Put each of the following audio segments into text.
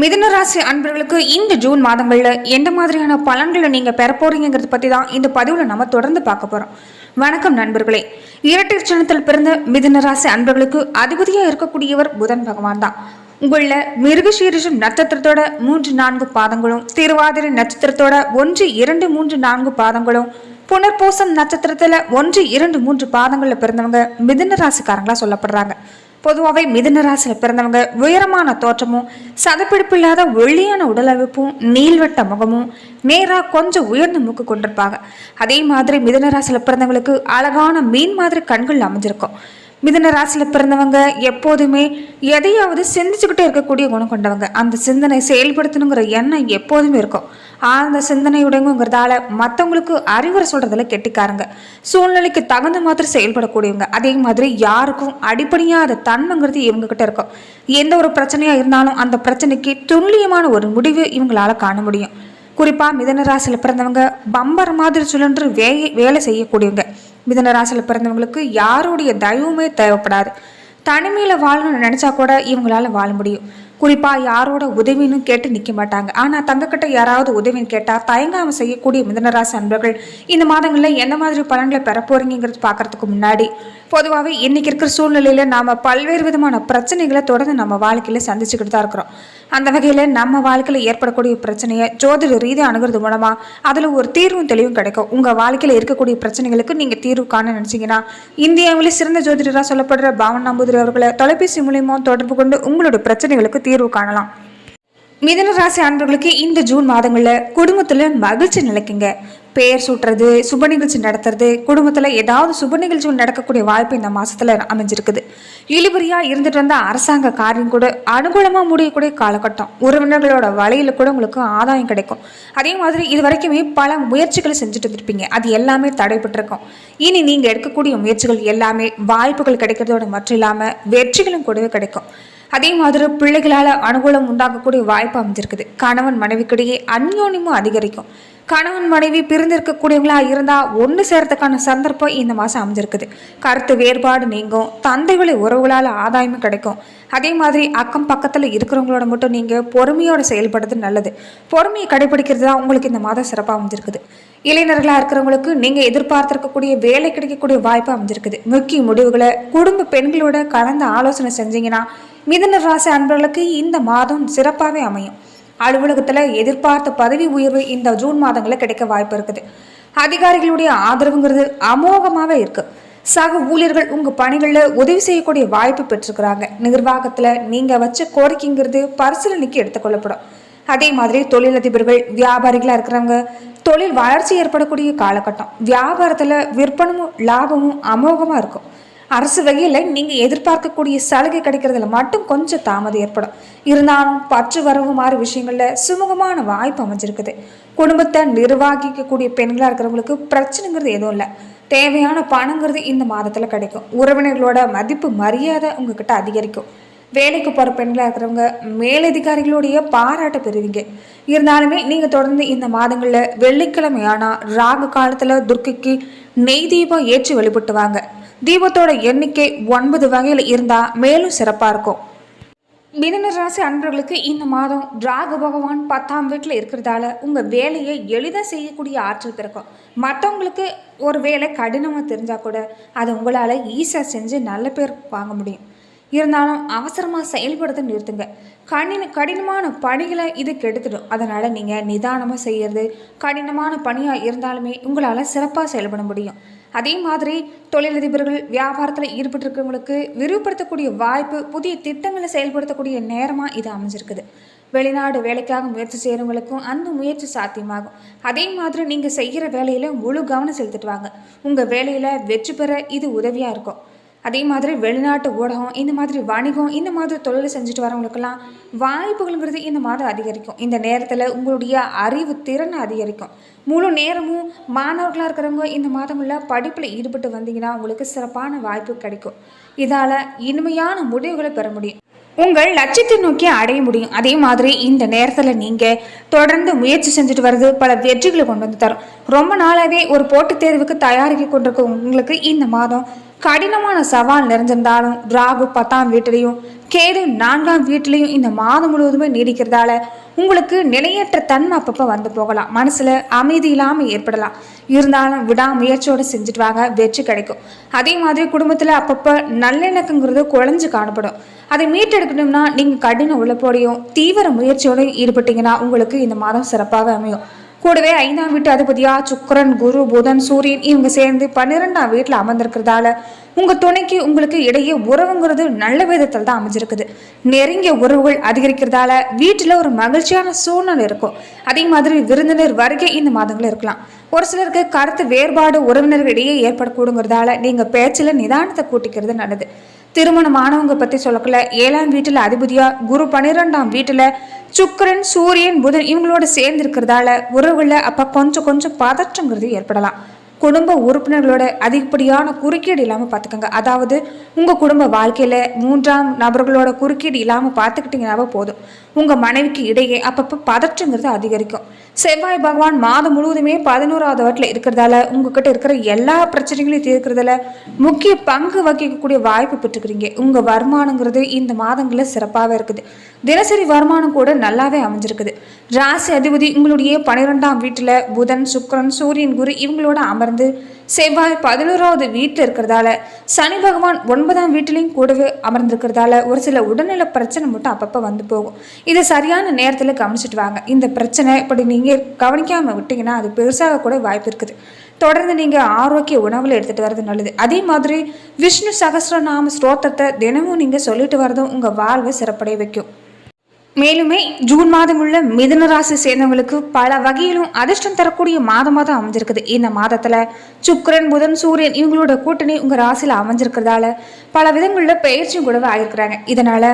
மிதுன ராசி அன்பர்களுக்கு இந்த ஜூன் மாதங்களில் எந்த மாதிரியான பலன்களை நீங்கள் பெற போறீங்கிறத பற்றி தான் இந்த பதிவில் நம்ம தொடர்ந்து பார்க்க போகிறோம் வணக்கம் நண்பர்களே. இரட்டை சின்னத்தில் பிறந்த மிதனராசி அன்பர்களுக்கு அதிபதியாக இருக்கக்கூடியவர் புதன் பகவான் தான். உங்களில் மிருகசீரிஷம் நட்சத்திரத்தோட மூன்று நான்கு பாதங்களும் திருவாதிரை நட்சத்திரத்தோட ஒன்று இரண்டு மூன்று நான்கு பாதங்களும் புனர்பூசம் நட்சத்திரத்தில் ஒன்று இரண்டு மூன்று பாதங்களில் பிறந்தவங்க மிதுனராசிக்காரங்களாக சொல்லப்படுறாங்க. பொதுவாகவே மிதுன ராசியில் பிறந்தவங்க உயரமான தோற்றமும் சதப்பிடிப்பு இல்லாத ஒல்லியான உடலமைப்பும் நீள்வட்ட முகமும் நேராக கொஞ்சம் உயர்ந்த மூக்கு கொண்டிருப்பாங்க. அதே மாதிரி மிதுன ராசியில் பிறந்தவங்களுக்கு அழகான மீன் மாதிரி கண்கள் அமைஞ்சிருக்கும். மிதன ராசியில் பிறந்தவங்க எப்போதுமே எதையாவது சிந்திச்சுக்கிட்டே இருக்கக்கூடிய குணம் கொண்டவங்க. அந்த சிந்தனை செயல்படுத்தணுங்கிற எண்ணம் எப்போதுமே இருக்கும். ஆழ்ந்த சிந்தனையுடையங்கிறதால மற்றவங்களுக்கு அறிவுரை சொல்கிறதில் கெட்டிக்காரங்க. சூழ்நிலைக்கு தகுந்த மாதிரி செயல்படக்கூடியவங்க. அதே மாதிரி யாருக்கும் அடிப்படையாத தன்மைங்கிறது இவங்கக்கிட்ட இருக்கும். எந்த ஒரு பிரச்சனையாக இருந்தாலும் அந்த பிரச்சனைக்கு துல்லியமான ஒரு முடிவு இவங்களால் காண முடியும். குறிப்பாக மிதனராசியில் பிறந்தவங்க பம்பர் மாதிரி சுழன்று வே வேலை செய்யக்கூடியவங்க. மிதன ராசியில் பிறந்தவங்களுக்கு யாருடைய தயவுமே தேவைப்படாது. தனிமையில் வாழணும்னு நினச்சா கூட இவங்களால வாழ முடியும். குறிப்பாக யாரோட உதவின்னு கேட்டு நிற்க மாட்டாங்க. ஆனால் தங்கக்கிட்ட யாராவது உதவின்னு கேட்டால் தயங்காமல் செய்யக்கூடிய மிதனராசி அன்பர்கள் இந்த மாதங்களில் என்ன மாதிரி பலன்களை பெற போறீங்கிறது பார்க்கறதுக்கு முன்னாடி பொதுவாகவே இன்றைக்கி இருக்கிற சூழ்நிலையில் நாம் பல்வேறு விதமான பிரச்சனைகளை தொடர்ந்து நம்ம வாழ்க்கையில் சந்திச்சுக்கிட்டு தான் இருக்கிறோம். அந்த வகையில் நம்ம வாழ்க்கையில் ஏற்படக்கூடிய பிரச்சனையை ஜோதிட ரீதியாக அணுகிறது மூலமாக அதில் ஒரு தீர்வும் தெளிவும் கிடைக்கும். உங்கள் வாழ்க்கையில் இருக்கக்கூடிய பிரச்சனைகளுக்கு நீங்கள் தீர்வு காண நினச்சிங்கன்னா இந்தியாவிலே சிறந்த ஜோதிடராக சொல்லப்படுற பாவன் நம்பூதிரி அவர்களை தொலைபேசி மூலியமாக தொடர்பு கொண்டு உங்களோட பிரச்சனைகளுக்கு தீர்வு காணலாம். மிதன ராசி அன்பர்களுக்கு இந்த ஜூன் மாதங்களில் குடும்பத்தில் மகிழ்ச்சி நிலைக்குங்க. பெயர் சூட்டுறது சுப நிகழ்ச்சி நடத்துறது குடும்பத்தில் ஏதாவது சுப நிகழ்ச்சி நடக்கக்கூடிய வாய்ப்பு இந்த மாதத்தில் அமைஞ்சிருக்குது. இழுபறியாக இருந்துட்டு வந்த அரசாங்க காரியம் கூட அனுகூலமாக முடியக்கூடிய காலகட்டம். உறவினர்களோட வலையில் கூட உங்களுக்கு ஆதாயம் கிடைக்கும். அதே மாதிரி இது வரைக்குமே பல முயற்சிகளை செஞ்சுட்டு இருந்திருப்பீங்க. அது எல்லாமே தடைபட்டிருக்கும் இனி நீங்கள் எடுக்கக்கூடிய முயற்சிகள் எல்லாமே வாய்ப்புகள் கிடைக்கிறதோட மட்டும் இல்லாமல் வெற்றிகளும் கூடவே கிடைக்கும். அதே மாதிரி பிள்ளைகளால் அனுகூலம் உண்டாகக்கூடிய வாய்ப்பு அமைஞ்சிருக்குது கணவன் மனைவிக்கிடையே அந்யோன்யமும் அதிகரிக்கும். கணவன் மனைவி பிரிந்திருக்கக்கூடியவங்களா இருந்தால் ஒன்று சேர்றதுக்கான சந்தர்ப்பம் இந்த மாதம் அமைஞ்சிருக்குது. கருத்து வேறுபாடு நீங்கும். தந்தை வழி உறவுகளால் ஆதாயமும் கிடைக்கும். அதே மாதிரி அக்கம் பக்கத்தில் இருக்கிறவங்களோட மட்டும் நீங்கள் பொறுமையோடு செயல்படுறது நல்லது. பொறுமையை கடைபிடிக்கிறது தான் உங்களுக்கு இந்த மாதம் சிறப்பாக அமைஞ்சிருக்குது. இளைஞர்களாக இருக்கிறவங்களுக்கு நீங்கள் எதிர்பார்த்துருக்கக்கூடிய வேலை கிடைக்கக்கூடிய வாய்ப்பு அமைஞ்சிருக்குது. முக்கிய முடிவுகளை குடும்ப பெண்களோட கலந்து ஆலோசனை செஞ்சீங்கன்னா மிதன ராசி அன்பர்களுக்கு இந்த மாதம் சிறப்பாகவே அமையும். அலுவலகத்தில் எதிர்பார்த்த பதவி உயர்வு இந்த ஜூன் மாதங்களில் கிடைக்க வாய்ப்பு இருக்குது. அதிகாரிகளுடைய ஆதரவுங்கிறது அமோகமாகவே இருக்கு. சக ஊழியர்கள் உங்கள் பணிகளில் உதவி செய்யக்கூடிய வாய்ப்பு பெற்றிருக்கிறாங்க. நிர்வாகத்தில் நீங்கள் வச்ச கோரிக்கைங்கிறது பரிசீலனைக்கு எடுத்துக்கொள்ளப்படும். அதே மாதிரி தொழிலதிபர்கள் வியாபாரிகளாக இருக்கிறவங்க தொழில் வளர்ச்சி ஏற்படக்கூடிய காலகட்டம். வியாபாரத்தில் விற்பனமும் லாபமும் அமோகமாக இருக்கும். அரசு வகையில் நீங்கள் எதிர்பார்க்கக்கூடிய சலுகை கிடைக்கிறதுல மட்டும் கொஞ்சம் தாமதம் ஏற்படும். இருந்தாலும் பற்று வரவு மாதிரி விஷயங்களில் சுமூகமான வாய்ப்பு அமைஞ்சிருக்குது. குடும்பத்தை நிர்வகிக்கக்கூடிய பெண்களாக இருக்கிறவங்களுக்கு பிரச்சனைங்கிறது எதுவும் இல்லை. தேவையான பணங்கிறது இந்த மாதத்தில் கிடைக்கும். உறவினர்களோட மதிப்பு மரியாதை உங்ககிட்ட அதிகரிக்கும். வேலைக்கு போகிற பெண்களாக இருக்கிறவங்க மேலதிகாரிகளுடைய பாராட்ட பெறுவீங்க. இருந்தாலுமே நீங்கள் தொடர்ந்து இந்த மாதங்களில் வெள்ளிக்கிழமை ஆனால் ராகு காலத்தில் துர்க்கைக்கு நெய் தீபம் ஏற்றி வழிபட்டு வாங்க. தீபத்தோட எண்ணிக்கை ஒன்பது வகையில் இருந்தால் மேலும் சிறப்பாக இருக்கும். மிதன ராசி அன்பர்களுக்கு இந்த மாதம் ராகு பகவான் பத்தாம் வீட்டில் இருக்கிறதால உங்கள் வேலையை எளிதாக செய்யக்கூடிய ஆற்றல் பிறக்கும். மற்றவங்களுக்கு ஒரு வேலை கடினமாக தெரிஞ்சால் கூட அதை உங்களால் ஈஸியாக செஞ்சு நல்ல பேர் வாங்க முடியும். இருந்தாலும் அவசரமாக செயல்படுத்த நிறுத்துங்க. கடின கடினமான பணிகளை இது கெடுத்துடும். அதனால் நீங்கள் நிதானமாக செய்கிறது கடினமான பணியாக இருந்தாலுமே உங்களால் சிறப்பாக செயல்பட முடியும். அதே மாதிரி தொழிலதிபர்கள் வியாபாரத்தில் ஈடுபட்டிருக்கிறவங்களுக்கு விரிவுபடுத்தக்கூடிய வாய்ப்பு புதிய திட்டங்களை செயல்படுத்தக்கூடிய நேரமாக இது அமைஞ்சிருக்குது. வெளிநாடு வேலைக்காக முயற்சி செய்கிறவங்களுக்கும் அந்த முயற்சி சாத்தியமாகும். அதே மாதிரி நீங்கள் செய்கிற வேலையில் முழு கவனம் செலுத்திட்டு வாங்க. உங்கள் வேலையில் வெற்றி பெற இது உதவியாக இருக்கும். அதே மாதிரி வெளிநாட்டு ஊடகம் இந்த மாதிரி வணிகம் இந்த மாதிரி தொழில் செஞ்சுட்டு வரவங்களுக்கெல்லாம் வாய்ப்புகள்ங்கிறது இந்த மாதம் அதிகரிக்கும். இந்த நேரத்தில் உங்களுடைய அறிவு திறன் அதிகரிக்கும். முழு நேரமும் மாணவர்களாக இருக்கிறவங்க இந்த மாதங்களில் படிப்பில் ஈடுபட்டு வந்தீங்கன்னா உங்களுக்கு சிறப்பான வாய்ப்பு கிடைக்கும். இதால் இனிமையான முடிவுகளை பெற முடியும். உங்கள் லட்சியத்தை நோக்கி அடைய முடியும். அதே மாதிரி இந்த நேரத்தில் நீங்கள் தொடர்ந்து முயற்சி செஞ்சுட்டு வர்றது பல வெற்றிகளை கொண்டு வந்து தரும். ரொம்ப நாளாகவே ஒரு போட்டித் தேர்வுக்கு தயாரிக்க கொண்டிருக்க உங்களுக்கு இந்த மாதம் கடினமான சவால் நிறைஞ்சிருந்தாலும் ராகு பத்தாம் வீட்டிலையும் கேது நான்காம் வீட்டிலையும் இந்த மாதம் முழுவதுமே நீடிக்கிறதால உங்களுக்கு நிலையற்ற தன்மை அப்பப்போ வந்து போகலாம். மனசில் அமைதி இல்லாமல் ஏற்படலாம். இருந்தாலும் விடாமுயற்சியோடு செஞ்சுட்டு வாங்க வெற்றி கிடைக்கும். அதே மாதிரி குடும்பத்தில் அப்பப்போ நல்லிணக்கங்கிறது குழஞ்சு காணப்படும். அதை மீட்டெடுக்கணும்னா நீங்கள் கடின உழைப்போடையும் தீவிர முயற்சியோடையும் ஈடுபட்டீங்கன்னா உங்களுக்கு இந்த மாதம் சிறப்பாக அமையும். கூடவே ஐந்தாம் வீட்டு அதிபதியா சுக்கரன் குரு புதன் சூரியன் இவங்க சேர்ந்து பன்னிரெண்டாம் வீட்டில் அமர்ந்திருக்கிறதால உங்க துணைக்கு உங்களுக்கு இடையே உறவுங்கிறது நல்ல விதத்தில் தான் அமைஞ்சிருக்குது. நெருங்கிய உறவுகள் அதிகரிக்கிறதால வீட்டில் ஒரு மகிழ்ச்சியான சூழ்நிலை இருக்கும். அதே மாதிரி விருந்தினர் வருகை இந்த மாதங்கள் இருக்கலாம். ஒரு சிலருக்கு கருத்து வேறுபாடு உறவினர்களிடையே ஏற்படக்கூடுங்கிறதால நீங்க பேச்சில் நிதானத்தை கூட்டிக்கிறது நல்லது. திருமணமானவங்க பத்தி சொல்லக்கல ஏழாம் வீட்டுல அதிபதியா குரு பன்னிரெண்டாம் வீட்டுல சுக்கரன் சூரியன் புதன் இவங்களோட சேர்ந்து இருக்கிறதால உறவுல அப்ப கொஞ்சம் கொஞ்சம் பதற்றங்கிறது ஏற்படலாம். குடும்ப உறுப்பினர்களோட அதிகப்படியான குறுக்கீடு இல்லாமல் பார்த்துக்கோங்க அதாவது உங்கள் குடும்ப வாழ்க்கையில் மூன்றாம் நபர்களோட குறுக்கீடு இல்லாமல் பார்த்துக்கிட்டிங்கனாவே போதும். உங்கள் மனைவிக்கு இடையே அப்பப்போ பதற்றங்கிறது அதிகரிக்கும். செவ்வாய் பகவான் மாதம் முழுவதுமே பதினோராவது வாட்டில் இருக்கிறதால உங்ககிட்ட இருக்கிற எல்லா பிரச்சனைகளையும் தீர்க்கிறதுல முக்கிய பங்கு வகிக்கக்கூடிய வாய்ப்பு பெற்றுக்கிறீங்க. உங்கள் வருமானங்கிறது இந்த மாதங்களில் சிறப்பாகவே இருக்குது. தினசரி வருமானம் கூட நல்லாவே அமைஞ்சிருக்குது. ராசி அதிபதி உங்களுடைய பன்னிரெண்டாம் வீட்டில் புதன் சுக்கரன் சூரியன் குரு இவங்களோட அமர்ந்து செவ்வாய் பதினோராவது வீட்டில் இருக்கிறதால சனி பகவான் ஒன்பதாம் வீட்டிலையும் கூடவே அமர்ந்திருக்கிறதால ஒரு சில உடல்நல பிரச்சனை மட்டும் அப்பப்போ வந்து போகும். இதை சரியான நேரத்தில் கவனிச்சுட்டு வாங்க. இந்த பிரச்சனை இப்படி நீங்கள் கவனிக்காமல் விட்டிங்கன்னா அது பெருசாக கூட வாய்ப்பு இருக்குது. தொடர்ந்து நீங்கள் ஆரோக்கிய உணவில் எடுத்துகிட்டு வர்றது நல்லது. அதே மாதிரி விஷ்ணு சகசிரநாம ஸ்ரோத்திரத்தை தினமும் நீங்கள் சொல்லிட்டு வரதும் உங்கள் வாழ்வை சிறப்படைய வைக்கும். மேலுமே ஜூன் மாதம் உள்ள மிதுன ராசி சேர்ந்தவங்களுக்கு பல வகையிலும் அதிர்ஷ்டம் தரக்கூடிய மாதமாக தான் அமைஞ்சிருக்குது. இந்த மாதத்தில் சுக்கரன் புதன் சூரியன் இவங்களோட கூட்டணி உங்கள் ராசியில் அமைஞ்சிருக்கிறதால பல விதங்களில் பயிற்சியும் கூடவே ஆகிருக்கிறாங்க இதனால்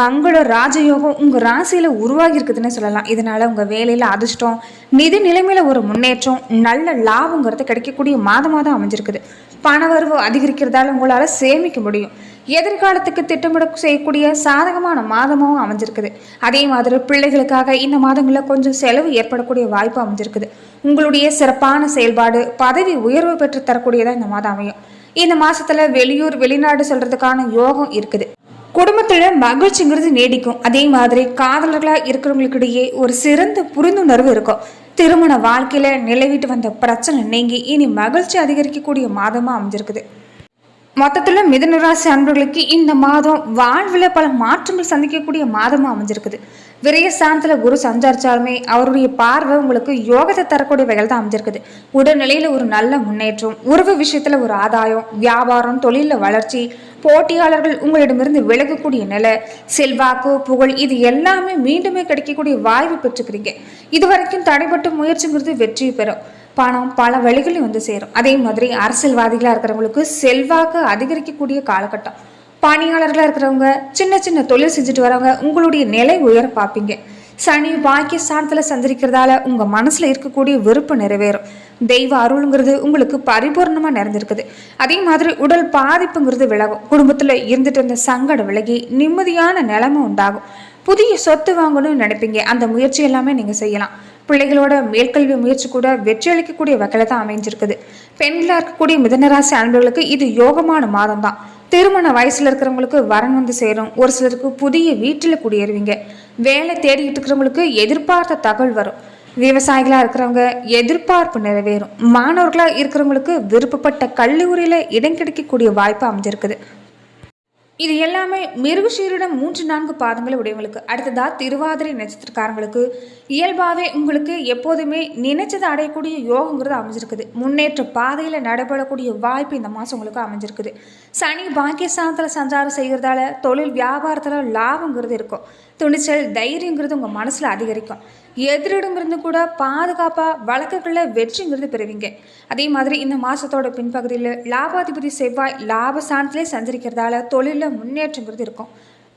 மங்கள ராஜயோகம் உங்கள் ராசியில் உருவாகியிருக்குதுன்னு சொல்லலாம். இதனால் உங்கள் வேலையில் அதிர்ஷ்டம் நிதி நிலைமையில் ஒரு முன்னேற்றம் நல்ல லாபங்கிறது கிடைக்கக்கூடிய மாதமாக தான் அமைஞ்சிருக்குது பணவரவு அதிகரிக்கிறதால உங்களால் சேமிக்க முடியும். எதிர்காலத்துக்கு திட்டமிட செய்யக்கூடிய சாதகமான மாதமாகவும் அமைஞ்சிருக்குது. அதே மாதிரி பிள்ளைகளுக்காக இந்த மாதங்களில் கொஞ்சம் செலவு ஏற்படக்கூடிய வாய்ப்பு அமைஞ்சிருக்குது. உங்களுடைய சிறப்பான செயல்பாடு பதவி உயர்வு பெற்று தரக்கூடியதாக இந்த மாதம் அமையும். இந்த மாசத்துல வெளியூர் வெளிநாடு செல்றதுக்கான யோகம் இருக்குது. குடும்பத்துல மகிழ்ச்சிங்கிறது நீடிக்கும். அதே மாதிரி காதலர்களா இருக்கிறவங்களுக்கிடையே ஒரு சிறந்த புரிந்துணர்வு இருக்கும். திருமண வாழ்க்கையில நிலவிட்டு வந்த பிரச்சனை நீங்கி இனி மகிழ்ச்சி அதிகரிக்கக்கூடிய மாதமா அமைஞ்சிருக்குது. மொத்தத்தில் மிதனராசி அன்பர்களுக்கு இந்த மாதம் வாழ்வில் பல மாற்றங்கள் சந்திக்கக்கூடிய மாதமாக அமைஞ்சிருக்குது. விரைய ஸ்தானத்தில் குரு சஞ்சாரிச்சாலுமே அவருடைய பார்வை உங்களுக்கு யோகத்தை தரக்கூடிய வகையில் தான் அமைஞ்சிருக்குது. உடல்நிலையில் ஒரு நல்ல முன்னேற்றம் உறவு விஷயத்தில் ஒரு ஆதாயம் வியாபாரம் தொழிலில் வளர்ச்சி போட்டியாளர்கள் உங்களிடமிருந்து விலகக்கூடிய நிலை செல்வாக்கு புகழ் இது எல்லாமே மீண்டுமே கிடைக்கக்கூடிய வாய்ப்பு பெற்றுக்கிறீங்க. இது வரைக்கும் தடைப்பட்ட முயற்சிங்கிறது வெற்றி பெறும். பணம் பல வழிகளில் வந்து சேரும். அதே மாதிரி அரசியல்வாதிகளாக இருக்கிறவங்களுக்கு செல்வாக்கு அதிகரிக்கக்கூடிய காலகட்டம். பணியாளர்களாக இருக்கிறவங்க சின்ன சின்ன தொழில் செஞ்சுட்டு வரவங்க உங்களுடைய நிலை உயர பார்ப்பீங்க. சனி பாக்கிய ஸ்தானத்தில் சந்திரிக்கிறதால உங்கள் மனசில் இருக்கக்கூடிய விருப்பம் நிறைவேறும். தெய்வ அருளுங்கிறது உங்களுக்கு பரிபூர்ணமாக நிறைஞ்சிருக்குது அதே மாதிரி உடல் பாதிப்புங்கிறது விலகும். குடும்பத்தில் இருந்துட்டு இருந்த சங்கடம் விலகி நிம்மதியான நிலைமை உண்டாகும். புதிய சொத்து வாங்கணும்னு நினைப்பீங்க. அந்த முயற்சி எல்லாமே நீங்கள் செய்யலாம். பிள்ளைகளோட மேற்கல்வி முயற்சி கூட வெற்றி அளிக்கக்கூடிய வகையில தான் அமைஞ்சிருக்குது. பெண்களாக இருக்கக்கூடிய மிதனராசி அன்பர்களுக்கு இது யோகமான மாதம் தான் திருமண வயசுல இருக்கிறவங்களுக்கு வரன் வந்து சேரும். ஒரு சிலருக்கு புதிய வீட்டில் குடியேறுவீங்க. வேலை தேடிட்டு இருக்கிறவங்களுக்கு எதிர்பார்த்த தகவல் வரும். விவசாயிகளாக இருக்கிறவங்க எதிர்பார்ப்பு நிறைவேறும். மாணவர்களாக இருக்கிறவங்களுக்கு விருப்பப்பட்ட கல்லூரியில் இடம் கிடைக்கக்கூடிய வாய்ப்பு அமைஞ்சிருக்குது. இது எல்லாமே மிருகஷீரிடம் மூன்று நான்கு பாதங்களை உடையவங்களுக்கு. அடுத்ததா திருவாதிரை நட்சத்திரக்காரங்களுக்கு. இயல்பாகவே உங்களுக்கு எப்போதுமே நினைச்சதை அடையக்கூடிய யோகங்கிறது அமைஞ்சிருக்குது. முன்னேற்ற பாதையில் நடைபெறக்கூடிய வாய்ப்பு இந்த மாதம் உங்களுக்கு அமைஞ்சிருக்குது. சனி பாக்கியஸ்தானத்தில் சஞ்சாரம் செய்கிறதால தொழில் வியாபாரத்தில் லாபங்கிறது இருக்கும். துணிச்சல் தைரியங்கிறது உங்கள் மனசில் அதிகரிக்கும். எதிரிடமிருந்து கூட பாதுகாப்பாக வழக்குகளில் வெற்றிங்கிறது பெறுவீங்க. அதே மாதிரி இந்த மாதத்தோட பின்பகுதியில் லாபாதிபதி செவ்வாய் லாபஸ்தானத்திலே சஞ்சரிக்கிறதால தொழிலில் முன்னேற்றங்கிறது இருக்கும்.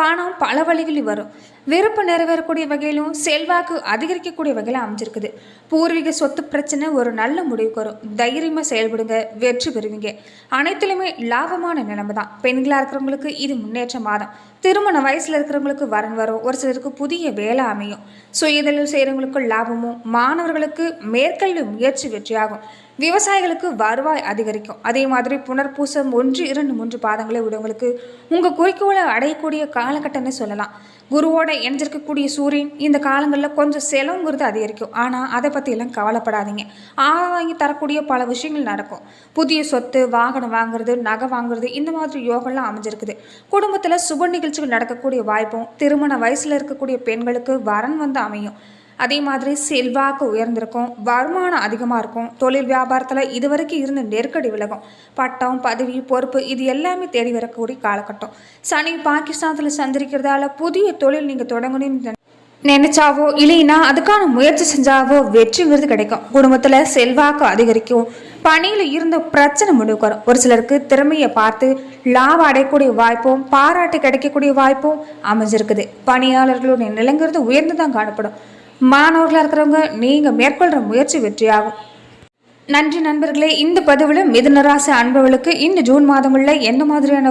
பணம் பல வழிகளில் வரும். விருப்பம் நிறைவேறக்கூடிய வகையிலும் செல்வாக்கு அதிகரிக்கக்கூடிய வகையில் அமைஞ்சிருக்குது. பூர்வீக சொத்து பிரச்சனை ஒரு நல்ல முடிவுக்கு வரும். தைரியமாக செயல்படுங்க வெற்றி பெறுவீங்க. அனைத்துலையுமே லாபமான நிலைமை தான். பெண்களாக இருக்கிறவங்களுக்கு இது முன்னேற்ற மாதம். திருமண வயசில் இருக்கிறவங்களுக்கு வரன் வரும். ஒரு சிலருக்கு புதிய வேலை அமையும். சுயதொழில் செய்கிறவங்களுக்கு லாபமும் மாணவர்களுக்கு மேற்கல்வி முயற்சி வெற்றியாகும். விவசாயிகளுக்கு வருவாய் அதிகரிக்கும். அதே மாதிரி புனர்பூசம் ஒன்று இரண்டு மூன்று பாதங்களை விடவங்களுக்கு உங்கள் குறிக்கோளை அடையக்கூடிய காலகட்டம்னு சொல்லலாம். குருவோட இணைஞ்சிருக்கக்கூடிய சூரியன் இந்த காலங்களில் கொஞ்சம் செலவுங்கிறது அதிகரிக்கும். ஆனால் அதை பற்றியெல்லாம் கவலைப்படாதீங்க. ஆழம் வாங்கி தரக்கூடிய பல விஷயங்கள் நடக்கும். புதிய சொத்து வாகனம் வாங்குறது நகை வாங்குறது இந்த மாதிரி யோகம்லாம் அமைஞ்சிருக்குது. குடும்பத்தில் சுப நிகழ்ச்சிகள் நடக்கக்கூடிய வாய்ப்பும் திருமண வயசில் இருக்கக்கூடிய பெண்களுக்கு வரன் வந்து அமையும். அதே மாதிரி செல்வாக்கு உயர்ந்திருக்கும் வருமானம் அதிகமாக இருக்கும் தொழில் வியாபாரத்தில் இதுவரைக்கும் இருந்த நெருக்கடி விலகும் பட்டம் பதவி பொறுப்பு இது எல்லாமே தேடி வரக்கூடிய காலகட்டம். சனி பாகிஸ்தானத்தில் சந்திரிக்கிறதால புதிய தொழில் நீங்கள் தொடங்கணும்னு நினைச்சாவோ இல்லைன்னா அதுக்கான முயற்சி செஞ்சாவோ வெற்றிங்கிறது கிடைக்கும். குடும்பத்தில் செல்வாக்கு அதிகரிக்கும். பணியில் இருந்த பிரச்சனை முடிவுக்கு வரும் ஒரு சிலருக்கு திறமையை பார்த்து லாபம் அடையக்கூடிய வாய்ப்பும் பாராட்டு கிடைக்கக்கூடிய வாய்ப்பும் அமைஞ்சிருக்குது. பணியாளர்களுடைய நிலைங்கிறது உயர்ந்து தான் காணப்படும். மாணவர்களாக இருக்கிறவங்க நீங்கள் மேற்கொள்கிற முயற்சி வெற்றியாகும். நன்றி நண்பர்களே இந்த பதிவில் மிதுனராசி அன்பர்களுக்கு இந்த ஜூன் மாதங்களில் என்ன மாதிரியான